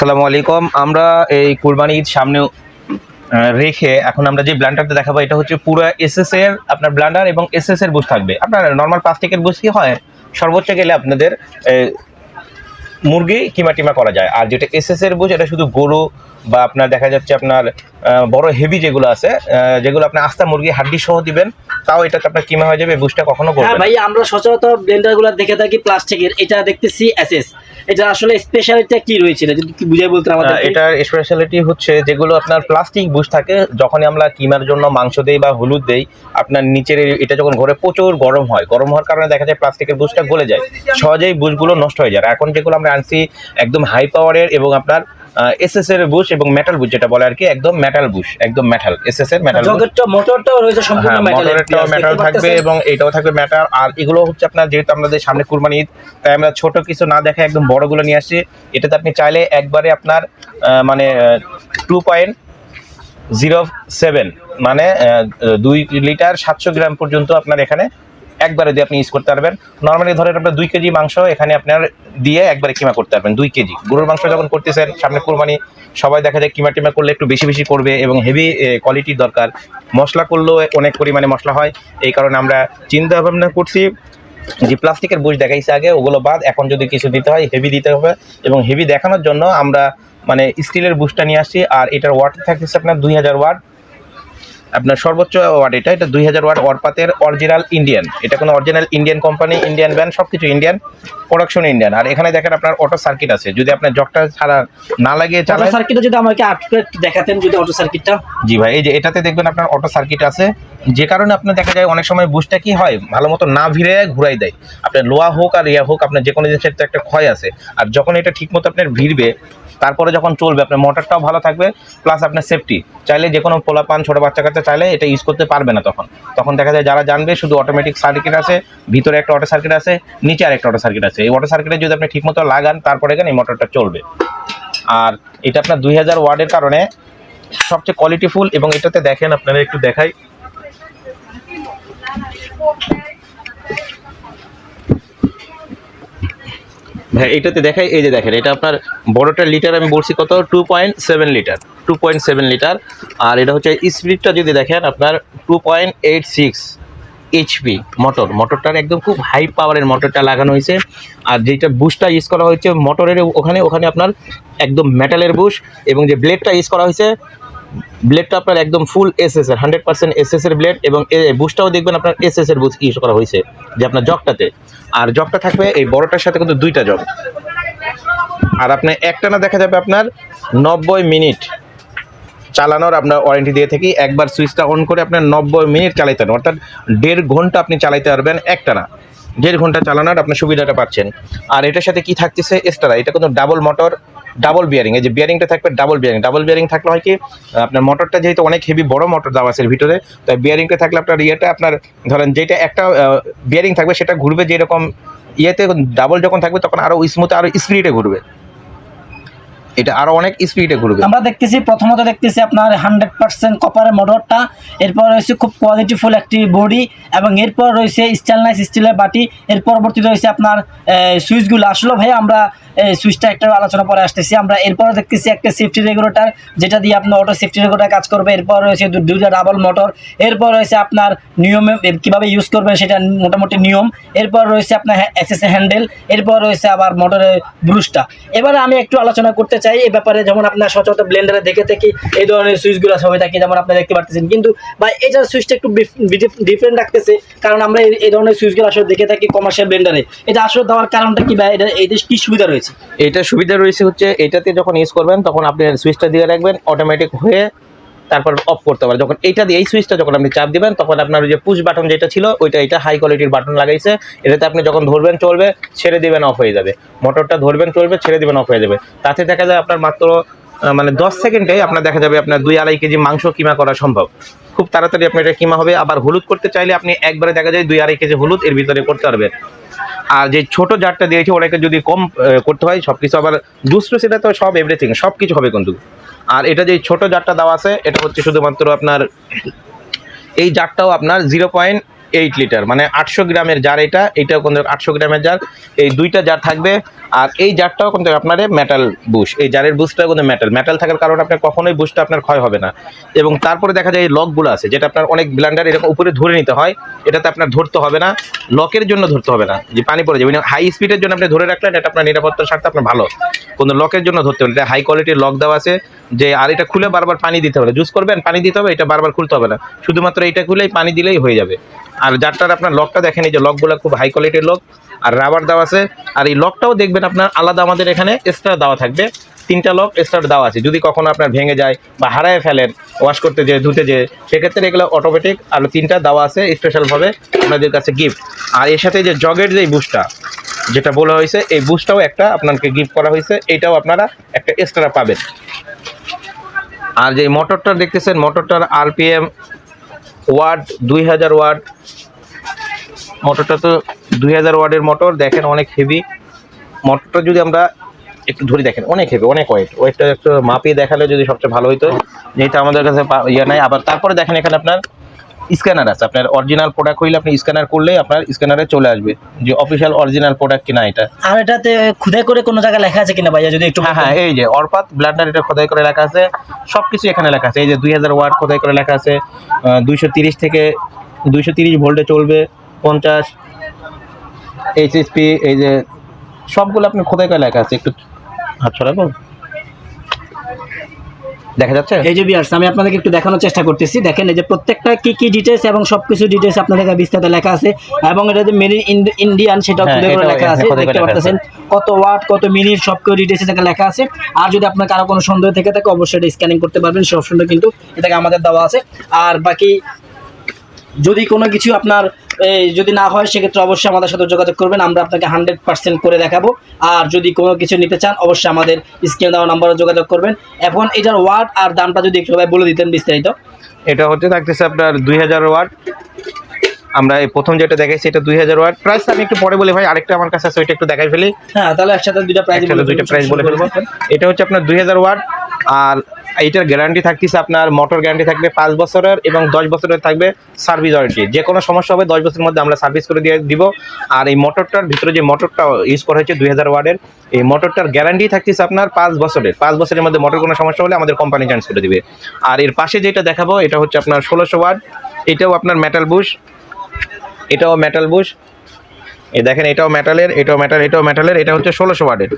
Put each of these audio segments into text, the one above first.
আসসালামু আলাইকুম। আমরা এই কুরবানি ঈদ সামনে রেখে এখন আমরা যে ব্লান্ডারটা দেখাবো এটা হচ্ছে পুরো এসএস এর আপনার ব্লান্ডার এবং এসএস এর বুশ থাকবে। আপনার নর্মাল প্লাস্টিকের বুশ কি হয়? সর্বোচ্চ গেলে আপনাদের মুরগি কিমা টিমা করা যায়। আর যেটা এসএস এর বুশ এটা শুধু গরু বা আপনার দেখা যাচ্ছে আপনার বড় হেভি যেগুলো আছে যেগুলো আপনি আস্তা মুরগি হাড্ডি সহ দিবেন তাও এটাতে আপনার কিমা হয়ে যাবে বুশটা কখনো করবে হ্যাঁ। ভাই আমরা সচরাচর ব্লেন্ডারগুলো দেখে থাকি প্লাস্টিকের এটা দেখতেছি এসএস এটা আসলে স্পেশালিটিটা কি রয়েছে এটা যদি কি বুঝাই বলতে আমাদের এটার স্পেশালিটি হচ্ছে যেগুলো আপনার প্লাস্টিক বুশ থাকে, যখনই আমরা কিমার জন্য মাংস দেই বা হলুদ দেই, আপনার নিচের এটা যখন ঘরে প্রচুর গরম হয়, গরম হওয়ার কারণে দেখা যায় প্লাস্টিকের বুশটা গলে যায়। সহজেই বুশগুলো নষ্ট হয়ে যায়। এখন যেগুলো আমরা আনছি একদম হাই পাওয়ারের এবং আপনার এসএস এর বুশ এবং মেটাল বুশ যেটা বলে আর কি একদম মেটাল বুশ একদম মেটাল এসএস এর মেটাল জগৎটা মোটরটাও রয়েছে সম্পূর্ণ হ্যাঁ মেটালের মেটাল থাকবে এবং এটাও থাকবে মেটাল আর এগুলো হচ্ছে আপনার যেহেতু আমাদের সামনে কুরবানি ঈদ তাই আমরা ছোট কিছু না দেখে একদম বড়গুলো নিয়ে আসছি। এটাতে আপনি চাইলে একবারে আপনার মানে টু পয়েন্ট জিরো সেভেন মানে দুই লিটার সাতশো গ্রাম পর্যন্ত আপনার এখানে একবারে দিয়ে আপনি ইউজ করতে পারবেন। নর্মালি ধরেন আপনার দুই কেজি মাংস এখানে আপনার দিয়ে একবারে কিমা করতে পারবেন, দুই কেজি। গরুর মাংস যখন করতেছেন, সামনে কোরবানি, সবাই দেখা যায় কিমা টিমা করলে একটু বেশি বেশি করবে এবং হেভি কোয়ালিটির দরকার। মশলা করলেও অনেক পরিমাণে মশলা হয়, এই কারণে আমরা চিন্তা ভাবনা করছি যে প্লাস্টিকের বুশ দেখাইছে আগে, ওগুলো বাদ, এখন যদি কিছু দিতে হয় হেভি দিতে হবে এবং হেভি দেখানোর জন্য আমরা মানে স্টিলের বুশটা নিয়ে আসছি, আর এটার ওয়াট থাকতেছে আপনার দুই হাজার ওয়াট আপনার সর্বোচ্চ ওয়াট এটা এটা দুই হাজার ওয়াট অরপাতের অরিজিনাল ইন্ডিয়ান এটা কোনো original Indian company Indian band সব কিছু ইন্ডিয়ান প্রোডাকশন ইন্ডিয়ান আর এখানে দেখেন আপনার অটো সার্কিট আছে। যদি আপনার জকটা ছাড়া না লাগিয়ে অটো চালায় সার্কিটটা যদি আমাকে আটকে দেখাতেন যদি অটো সার্কিটটা জি ভাই এই যে এটাতে দেখবেন আপনার অটো সার্কিট আছে। যে কারণে আপনার দেখা যায় অনেক সময় বুশটা কি হয়? ভালো মতো না ভিড়ে ঘুরাই দেয়। আপনার লোয়া হোক আর ইয়া হোক আপনার যে কোনো জিনিসের তো একটা ক্ষয় আছে। আর যখন এটা ঠিক মতো আপনার ভিড়বে তারপরে যখন চলবে, আপনার মোটরটাও ভালো থাকবে প্লাস আপনার সেফটি চাইলে যে কোনো পোলা পান, ছোটো বাচ্চা কাচ্চা চাইলে এটা ইউজ করতে পারবে না তখন। তখন দেখা যায় যারা জানবে, শুধু অটোমেটিক সার্কিট আছে, ভিতরে একটা অটো সার্কিট আছে, নিচে আর একটা অটো সার্কিট আছে। এই অটো সার্কিটে যদি আপনি ঠিকমতো লাগান, তারপরে কেন এই মোটরটা চলবে। আর এটা আপনার দুই হাজার ওয়ার্ডের কারণে সবচেয়ে কোয়ালিটিফুল এবং এটাতে দেখেন, আপনারা একটু দেখাই। ভাই এটাতে দেখাই, এই যে দেখেন, এটা আপনার বড়টার লিটার আমি বলছি কত? Two point seven litre two point seven litre. আর এটা হচ্ছে স্পিডটা যদি দেখেন, আপনার two point eight six HP motor মোটরটার একদম খুব হাই পাওয়ারের মোটরটা লাগানো হয়েছে। আর যেটা বুশটা ইউজ করা হয়েছে মোটরের ওখানে ওখানে আপনার একদম মেটালের বুশ এবং যে ব্লেডটা ইউজ করা হয়েছে ব্লেডটা আপনার একদম ফুল এস এস এর হান্ড্রেড পার্সেন্ট এস এস এর ব্লেড এবং বুশটাও দেখবেন আপনার এস এস এর বুশ ইউজ করা হয়েছে, যে আপনার জগটাতে। আর জগটা থাকবে এই বড়টার সাথে কিন্তু দুইটা জগ। আর আপনার একটানা দেখা যাবে আপনার নব্বই মিনিট চালানোর আপনার ওয়ারেন্টি দিয়ে থাকি, একবার সুইচটা অন করে আপনার নব্বই মিনিট চালাইতে পারেন অর্থাৎ দেড় ঘণ্টা আপনি চালাইতে পারবেন একটানা দেড় ঘণ্টা চালানোর আপনার সুবিধাটা পাচ্ছেন। আর এটার সাথে কি থাকতেছে এক্সট্রা এটা কিন্তু ডাবল মোটর ডাবল বিয়ারিং এই যে বিয়ারিংটা থাকবে ডাবল বিয়ারিং ডাবল বিয়ারিং থাকলে হয় কি, আপনার মোটরটা যেহেতু অনেক হেভি বড় মোটর দেওয়া আছে ভিতরে, তাই বিয়ারিংটা থাকলে আপনার ইয়েটা আপনার, ধরেন যেটা একটা বিয়ারিং থাকবে সেটা ঘুরবে যেরকম, ইয়েতে ডাবল যখন থাকবে তখন আরও স্মুথ আরও স্পিডে ঘুরবে। এটা আরও অনেক স্পিডে ঘুরবে। আমরা দেখতেছি, প্রথমত দেখতেছি আপনার হান্ড্রেড পার্সেন্ট কপারের মোটরটা এরপর রয়েছে খুব কোয়ালিটিফুল একটি বডি এবং এরপর রয়েছে স্টেনলেস স্টিলের বাটি, এর পরবর্তী রয়েছে আপনার সুইচগুলো। আসলে ভাই, আমরা সুইচটা একটা আলোচনা পরে আসতেছি। আমরা এরপর দেখতেছি একটা সেফটি রেগুলেটার যেটা দিয়ে আপনার অটো সেফটি রেগুলেটর কাজ করবে। এরপর রয়েছে দুইটা ডাবল মোটর এরপর রয়েছে আপনার নিয়মে কীভাবে ইউজ করবেন সেটা মোটামুটি নিয়ম। এরপর রয়েছে আপনার এস হ্যান্ডেল এরপর রয়েছে আবার মোটরের ব্রুশটা এবারে আমি একটু আলোচনা করতে চাই এই ব্যাপারে যেমন আপনার সচরাচর ব্লেন্ডারে দেখে থাকি, এই ধরনের সুইচগুলো সবাই থাকে যেমন আপনারা দেখতে পারতেছেন। কিন্তু বা এটার সুইচটা একটু ডিফারেন্ট রাখতেছে, কারণ আমরা এই- এই ধরনের সুইচগুলো আসলে দেখে থাকি কমার্শিয়াল ব্লেন্ডারে এটা আসলে দেওয়ার কারণটা কি বা এটা এতে কি সুবিধা রয়েছে? এটা সুবিধা রয়েছে হচ্ছে, এটাতে যখন ইউজ করবেন, তখন আপনি সুইচটা দিয়ে রাখবেন অটোমেটিক হয়ে তারপর অফ করতে পারে। যখন এইটা দিয়ে এই সুইচটা যখন আপনি চাপ দিবেন, তখন আপনার ওই যে পুশ বাটন যেটা ছিল, ওইটা এটা হাই কোয়ালিটির বাটন লাগাইছে। এটাতে আপনি যখন ধরবেন চলবে, ছেড়ে দিবেন অফ হয়ে যাবে। মোটরটা ধরবেন চলবে, ছেড়ে দিবেন অফ হয়ে যাবে। তাতে দেখা যায় আপনার মাত্র মানে দশ সেকেন্ডে আপনার দেখা যাবে আপনার দুই আড়াই কেজি মাংস কিমা করা সম্ভব। খুব তাড়াতাড়ি আপনার এটা কিমা হবে। আবার হলুদ করতে চাইলে আপনি একবারে দেখা যায় দুই আড়াই কেজি হলুদ এর ভিতরে করতে পারবেন। আর যে ছোট জারটা দিয়েছে, ওটাকে যদি কম করতে হয় সব কিছু আবার দুশো সেটা তো সব এভরিথিং সব কিছু হবে কিন্তু। আর এটা যে ছোট জারটা দেওয়া আছে, এটা হচ্ছে শুধুমাত্র আপনার, এই জারটাও আপনার জিরো পয়েন্ট এইট লিটার মানে আটশো গ্রামের জার এটা, এটাও কিন্তু আটশো গ্রামের জার এই দুইটা জার থাকবে। আর এই জারটাও কিন্তু আপনার মেটাল বুশ এই জারের বুশটাও কিন্তু মেটাল মেটাল থাকার কারণে আপনার কখনোই বুশটা আপনার ক্ষয় হবে না। এবং তারপরে দেখা যায় এই লকগুলো আছে, যেটা আপনার অনেক ব্লান্ডার এরকম উপরে ধরে নিতে হয়, এটাতে আপনার ধরতে হবে না লকের জন্য ধরতে হবে না, যে পানি পড়ে যাবে হাই স্পিডের জন্য আপনি ধরে রাখলেন, এটা আপনার নিরাপত্তার স্বার্থে আপনার ভালো। কোনো লকের জন্য ধরতে হবে এটা হাই কোয়ালিটির লক দেওয়া আছে, যে আর এটা খুলে বারবার পানি দিতে হবে জুস করবেন, পানি দিতে হবে, এটা বারবার খুলতে হবে না। শুধুমাত্র এটা খুলেই পানি দিলেই হয়ে যাবে। আর যারটার আপনার লকটা দেখেন, এই যে লকগুলো খুব হাই কোয়ালিটির লক, আর রাবার দেওয়া আছে। আর এই লকটাও দেখবেন আপনার আলাদা আমাদের এখানে এক্সট্রা দেওয়া থাকবে। তিনটা লক এক্সট্রা দেওয়া আছে। যদি কখনো আপনার ভেঙে যায় বা হারায় ফেলেন ওয়াশ করতে যে ধুতে যে সেক্ষেত্রে এগুলো অটোমেটিক আর তিনটা দেওয়া আছে স্পেশালভাবে আপনাদের কাছে গিফট আর এর সাথে যে জগের যে বুস্টটা যেটা বলা হয়েছে, এই বুস্টটাও একটা আপনাকে গিফট করা হয়েছে। এইটাও আপনারা একটা এক্সট্রা পাবেন। আর যে মোটরটা দেখতেছেন মোটরটার আরপিএম ওয়াট, দুই হাজার ওয়াট। মোটরটা তো দুই হাজার ওয়াটের মোটর, দেখেন অনেক হেভি মোটরটা যদি আমরা একটু ধরে, দেখেন অনেক হেভি অনেক ওয়েট ওয়েটটা একটু মাপিয়ে দেখালে যদি সবচেয়ে ভালো হতো যেহেতু আমাদের কাছে ইয়ে নাই, আবার তারপরে দেখেন এখানে আপনার স্ক্যানার আছে। আপনার অরিজিনাল প্রোডাক্ট হইলে আপনি স্ক্যানার করলেই আপনার স্ক্যানারে চলে আসবে যে অফিসিয়াল অরিজিনাল প্রোডাক্ট কিনা এটা। আর এটাতে খুদাই করে কোনো জায়গায় লেখা আছে কিনা ভাইয়া? যদি একটু হ্যাঁ হ্যাঁ এই যে অর্পাত ব্লাডার এটা খোদাই করে লেখা আছে। সব কিছু এখানে লেখা আছে। এই যে দুই হাজার ওয়াট খোদাই করে লেখা আছে। দুইশো তিরিশ থেকে দুইশো তিরিশ ভোল্টে চলবে। পঞ্চাশ এইচএসপি এই যে সবগুলো আপনি খোদাই করে লেখা আছে। একটু হাত ছড়াবো দেখা যাচ্ছে? এই যে বিয়ার্স আমি আপনাদেরকে একটু দেখানোর চেষ্টা করতেছি। দেখেন এই যে প্রত্যেকটা কি কি ডিটেলস এবং সবকিছু ডিটেলস বিস্তারিত লেখা আছে এবং এটা যে মেড ইন ইন্ডিয়ান সেটা হ্যাঁ, খুদে করে লেখা আছে দেখতে পাচ্ছেন কত ওয়াট কত মিনিট সব কিছু ডিটেলস এখানে লেখা আছে। আর যদি আপনার কারও কোনো সন্দেহ থেকে থাকে অবশ্যই এটা স্ক্যানিং করতে পারবেন সেই অপশনটা কিন্তু এটাকে আমাদের দেওয়া আছে। আর বাকি যদি কোনো কিছু আপনার যদি না হয় সেক্ষেত্রে অবশ্যই আমাদের সাথে যোগাযোগ করবেন। আমরা আপনাকে হান্ড্রেড পার্সেন্ট করে দেখাবো। আর যদি কোনো কিছু নিতে চান অবশ্যই আমাদের স্ক্রিনে দেওয়া নাম্বারে যোগাযোগ করবেন। এখন এটার ওয়াট আর দামটা যদি একটু ভাই বলে দিতেন বিস্তারিত। এটা হচ্ছে থাকতেছে আপনার দুই হাজার ওয়াট আমরা এই প্রথম যেটা দেখাইছি এটা দুই হাজার ওয়াট প্রাইস আমি একটু পরে বলি ভাই আরেকটা আমার কাছে আছে ওইটা একটু দেখাই ফেলি। হ্যাঁ তাহলে একসাথে দুইটা প্রাইস দুইটা প্রাইস বলে ফেলব। এটা হচ্ছে আপনার দুই হাজার ওয়াট আর এইটার গ্যারান্টি থাকতেছে আপনার মোটর গ্যারান্টি থাকবে পাঁচ বছরের এবং দশ বছরের থাকবে সার্ভিস ওয়ারেন্টি যে কোনো সমস্যা হবে দশ বছরের মধ্যে আমরা সার্ভিস করে দিয়ে দিব। আর এই মোটরটার ভিতরে যে মোটরটা ইউজ করা হয়েছে দুই হাজার ওয়ার্ডের, এই মোটরটার গ্যারান্টি থাকতেছে আপনার পাঁচ বছরের। পাঁচ বছরের মধ্যে মোটর কোনো সমস্যা হলে আমাদের কোম্পানি চেঞ্জ করে দিবে। আর এর পাশে যেটা দেখাবো, এটা হচ্ছে আপনার ষোলোশো ওয়ার্ড। এটাও আপনার মেটাল বুশ এটাও মেটাল বুশ এই দেখেন এটাও মেটালের এটাও মেটাল এটাও মেটালের এটা হচ্ছে ষোলোশো ওয়ার্ডের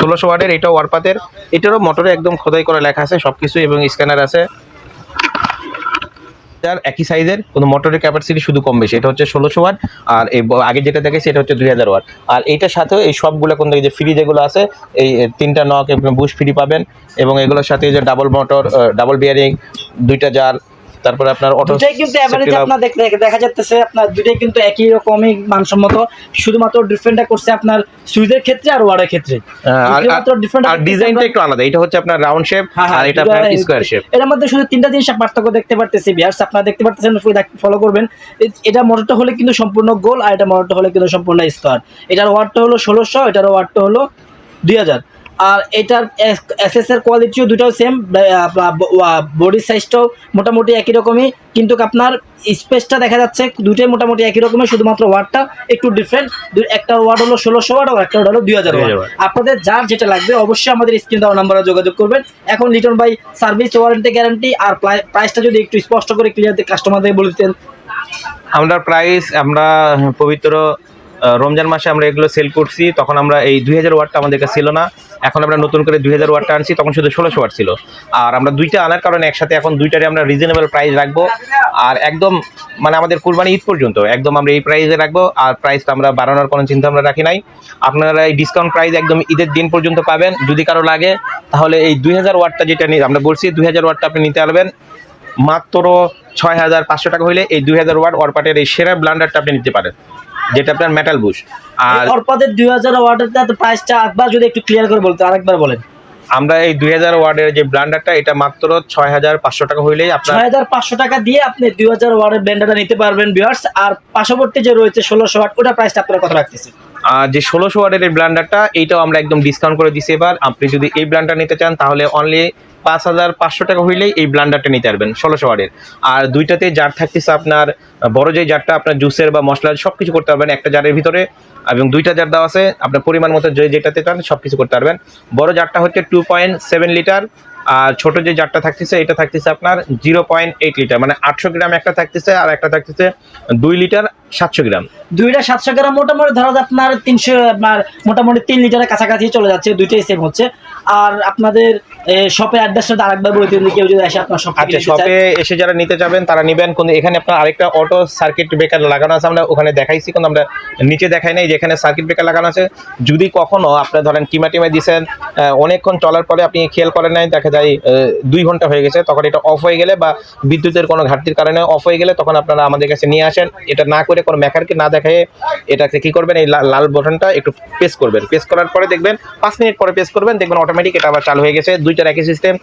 ষোলোশো ওয়ার্ডের এটাও ওয়ারপাতের এটারও মোটরে একদম খোদাই করে লেখা আছে সব কিছু এবং স্ক্যানার আছে। তার একই সাইজের কোনো মোটরের ক্যাপাসিটি শুধু কম বেশি, এটা হচ্ছে ষোলোশো ওয়াট। আর এই আগে যেটা দেখেছি এটা হচ্ছে দুই হাজার ওয়াট। আর এইটার সাথেও এই সবগুলো কোন যে ফ্রি যেগুলো আছে, এই তিনটা নক এবং বুশ ফ্রি পাবেন। এবং এগুলোর সাথে যে ডাবল মোটর ডাবল বিয়ারিং দুইটা জার তারপরে আপনার অটো দুটাই কিন্তু এভারেজ আপনার দেখতে দেখা যাচ্ছে আপনার দুটাই কিন্তু একই রকমই মানসম্মত। শুধুমাত্র ডিফারেন্টটা করছে আপনার সুইজের ক্ষেত্রে আর ওয়ার্ডের ক্ষেত্রে। আর ডিজাইনটা একটু আলাদা। এটা হচ্ছে আপনার রাউন্ড শেপ হ্যাঁ, হ্যাঁ, আর এটা আপনার স্কোয়ার শেপ এর মধ্যে শুধু তিনটা জিনিস পার্থক্য দেখতে পারতেছি বিয়ার্স আপনারা দেখতে পারতেছেন ফলো করবেন। এটা মোটরটা হলে কিন্তু সম্পূর্ণ গোল আর এটা মোটরটা হলে কিন্তু সম্পূর্ণ স্কোয়ার এটার ওয়াটটা হলো ষোলোশো এটার ওয়াটটা হলো দুই হাজার। আর এটার এসএস এর কোয়ালিটিও দুটাও সেম বডি সাইজটাও মোটামুটি একই রকমই। কিন্তু আপনার স্পেসটা দেখা যাচ্ছে দুটোই মোটামুটি একই রকমের শুধুমাত্র ওয়ার্ডটা একটু ডিফারেন্ট একটা ওয়ার্ড হলো ষোলোশো ওয়ার্ড আর একটা ওয়ার্ড হলো দুই হাজার 2000 ওয়াট আপনাদের যার যেটা লাগবে অবশ্যই আমাদের স্ক্রিন দেওয়া নাম্বারে যোগাযোগ করবেন। এখন Liton by service warranty guarantee আর প্রাইসটা যদি একটু স্পষ্ট করে ক্লিয়ার কাস্টমারদের বলে দিতেন। আমরা প্রাইস আমরা পবিত্র রমজান মাসে আমরা এগুলো সেল করছি। তখন আমরা এই দুই হাজার ওয়ার্ডটা আমাদের কাছে ছিল না। এখন আমরা নতুন করে দুই হাজার ওয়াটটা আনছি, তখন শুধু ষোলোশো ওয়াট ছিল। আর আমরা দুইটা আনার কারণে একসাথে এখন দুইটারে আমরা রিজনেবল প্রাইস রাখব। আর একদম মানে আমাদের কুরবানি ঈদ পর্যন্ত, একদম আমরা এই প্রাইসে রাখব। আর প্রাইসটা আমরা বাড়ানোর কোনো চিন্তা আমরা রাখি নাই। আপনারা এই ডিসকাউন্ট প্রাইস একদম ঈদের দিন পর্যন্ত পাবেন। যদি কারও লাগে, তাহলে এই দুই হাজার ওয়াটটা যেটা আমরা বলছি, দুই হাজার ওয়াটটা আপনি নিতে পারবেন। মাত্র ছয় হাজার পাঁচশো টাকা হইলে এই দুই হাজার ওয়াট অরপাটের এই সেরা ব্লান্ডারটা আপনি নিতে পারেন। যেটা আপনার মেটাল বুশ আর অর্পাদের দুই হাজার ওয়াটের প্রাইসটা একবার যদি একটু ক্লিয়ার করে বলতে আরেকবার বলেন। আমরা এই দুই হাজার ওয়ার্ডের যে ব্লান্ডারটা এটা মাত্র ছয় হাজার পাঁচশো টাকা হইলেই আপনার ছয় হাজার পাঁচশো টাকা দিয়ে আপনি দুই হাজার ওয়ার্ডের ব্লেন্ডারটা নিতে পারবেন বিয়ার্স আর পার্শ্ববর্তী যে রয়েছে ষোলোশো ওয়াট ওটা প্রাইসটা আপনার কথা রাখতেছে? আর যে ষোলোশো ওয়ার্ডের এই ব্লান্ডারটা এইটাও আমরা একদম ডিসকাউন্ট করে দিছি এবার। আপনি যদি এই ব্লান্ডার নিতে চান, তাহলে অনলি পাঁচ হাজার পাঁচশো টাকা হইলেই এই ব্লান্ডারটা নিতে পারবেন, ষোলোশো ওয়ার্ডের আর দুইটাতে জার থাকতেছে আপনার বড় যে জারটা আপনার জুসের বা মশলার সব কিছু করতে পারবেন একটা জারের ভিতরে। এবং দুইটা জার দেওয়া আছে, আপনার পরিমাণ মতো যে যেটাতে চান সব কিছু করতে পারবেন। বড় জারটা হচ্ছে টু পয়েন্ট সেভেন লিটার আর ছোট যে জারটা থাকতেছে, এটা থাকতেছে আপনার জিরো পয়েন্ট এইট লিটার। মানে আটশো গ্রাম একটা থাকতেছে আর একটা থাকতেছে দুই লিটার সাতশো গ্রাম। দুইটা সাতশো গ্রাম মোটামুটি ধরা আপনার তিনশো, আপনার মোটামুটি তিন লিটারের কাছাকাছি চলে যাচ্ছে, দুইটাই সেম হচ্ছে। আর আপনাদের শপের অ্যাড্রেসটা আরেকবার বলে দিন কেউ যদি এসে আপনার শপ আচ্ছা শপে এসে যারা নিতে যাবেন তারা নেবেন। কিন্তু এখানে আপনার আরেকটা অটো সার্কিট ব্রেকার লাগানো আছে আমরা ওখানে দেখাইছি কিন্তু আমরা নিচে দেখাই নাই যেখানে সার্কিট ব্রেকার লাগানো আছে। যদি কখনো আপনি ধরেন টিমা টিমে দিয়েছেন অনেকক্ষণ চলার পরে আপনি খেয়াল করেন নাই দেখা যায় দুই ঘণ্টা হয়ে গেছে তখন এটা অফ হয়ে গেলে বা বিদ্যুতের কোনো ঘাটতির কারণে অফ হয়ে গেলে তখন আপনারা আমাদের কাছে নিয়ে আসেন। এটা না করে কোনো মেকারকে না দেখায় এটাকে কি করবেন এই লাল বটনটা একটু প্রেস করবেন। প্রেস করার পরে দেখবেন পাঁচ মিনিট পরে প্রেস করবেন দেখবেন অটোমেটিক এটা আবার চালু হয়ে গেছে। দুইটার একই সিস্টেম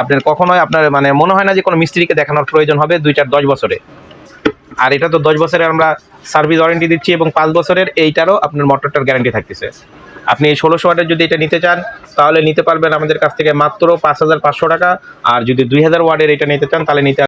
আপনার কখনোই আপনার মানে মনে হয় না যে কোনো মিস্ত্রিকে দেখানোর প্রয়োজন হবে দুইটার দশ বছরে। আর এটা তো দশ বছরের আমরা সার্ভিস ওয়ারেন্টি দিচ্ছি এবং পাঁচ বছরের এইটারও আপনার মোটরটার গ্যারান্টি থাকতেছে। আপনি এই ষোলোশো ওয়াটের যদি এটা নিতে চান, তাহলে নিতে পারবেন আমাদের কাছ থেকে মাত্র পাঁচ হাজার পাঁচশো টাকা। আর যদি দুই হাজার ওয়ার্ডের এটা নিতে চান, তাহলে নিতে